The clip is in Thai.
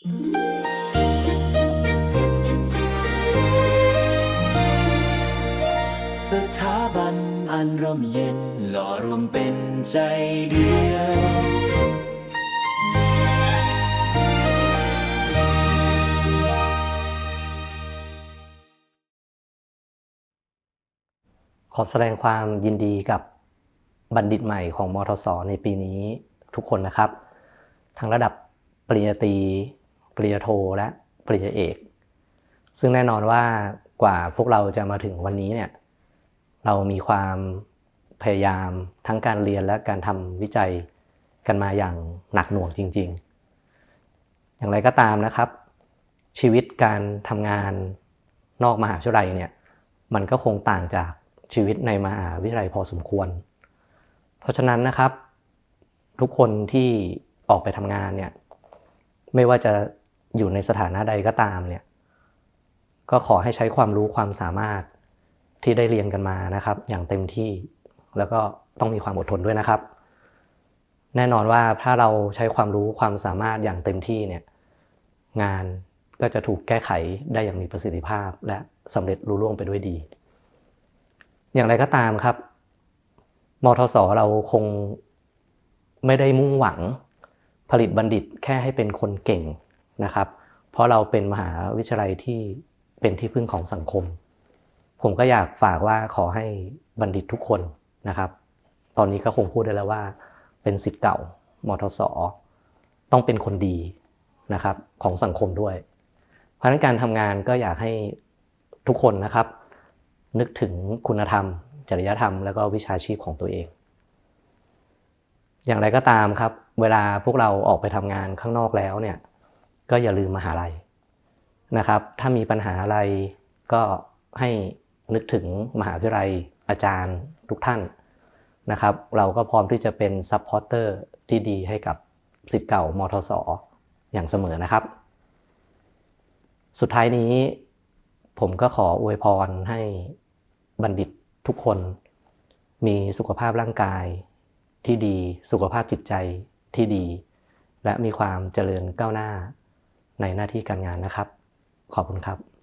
สถาบันอันร่มเย็นหล่อรวมเป็นใจเดียวขอแสดงความยินดีกับบัณฑิตใหม่ของมทสในปีนี้ทุกคนนะครับ ทั้งระดับปริญญาตรี ปริญญาโทและปริญญาเอก ซึ่งแน่นอนว่ากว่าพวกเราจะมาถึงวันนี้เนี่ยเรามีความพยายามทั้งการเรียนและการทำวิจัยกันมาอย่างหนักหน่วงจริง ๆ อย่างไรก็ตามนะครับ ชีวิตการทำงานนอกมหาวิทยาลัยเนี่ยมันก็คงต่างจากชีวิตในมหาวิทยาลัยพอสมควร เพราะฉะนั้นนะครับ ทุกคนที่ออกไปทำงานเนี่ยไม่ว่าจะ อยู่ในสถานะใดก็ตามเนี่ยก็ขอให้ใช้ความรู้ความสามารถที่ได้เรียนกันมานะครับ อย่างเต็มที่แล้วก็ต้องมีความอดทนด้วยนะครับ แน่นอนว่าถ้าเราใช้ความรู้ความสามารถอย่างเต็มที่เนี่ยงานก็จะถูกแก้ไขได้อย่างมีประสิทธิภาพ และสำเร็จรุ่ล่วงไปด้วยดี อย่างไรก็ตามครับมทสเราคงไม่ได้มุ่งหวังผลิตบัณฑิตแค่ให้เป็นคนเก่ง นะครับ เพราะเราเป็นมหาวิทยาลัยที่เป็นที่พึ่งของสังคม ผมก็อยากฝากว่าขอให้บัณฑิตทุกคนนะครับ ตอนนี้ก็คงพูดได้แล้วว่า เป็นสิทธิ์เก่ามทสต้องเป็นคนดีนะครับของสังคมด้วย เพราะฉะนั้นการทำงานก็อยากให้ทุกคนนะครับ นึกถึงคุณธรรม จริยธรรม แล้วก็วิชาชีพของตัวเอง อย่างไรก็ตามครับ เวลาพวกเราออกไปทำงานข้างนอกแล้วเนี่ย ก็อย่าลืมมหาลัยนะครับ ถ้ามีปัญหาอะไรก็ให้นึกถึงมหาวิทยาลัยอาจารย์ทุกท่านนะครับ เราก็พร้อมที่จะเป็นซัพพอร์เตอร์ที่ดีให้กับสิทธิ์เก่ามทสอย่างเสมอนะครับ สุดท้ายนี้ผมก็ขออวยพรให้บัณฑิตทุกคน มีสุขภาพร่างกายที่ดี สุขภาพจิตใจที่ดี และมีความเจริญก้าวหน้า ในหน้าที่การงานนะครับ ขอบคุณครับ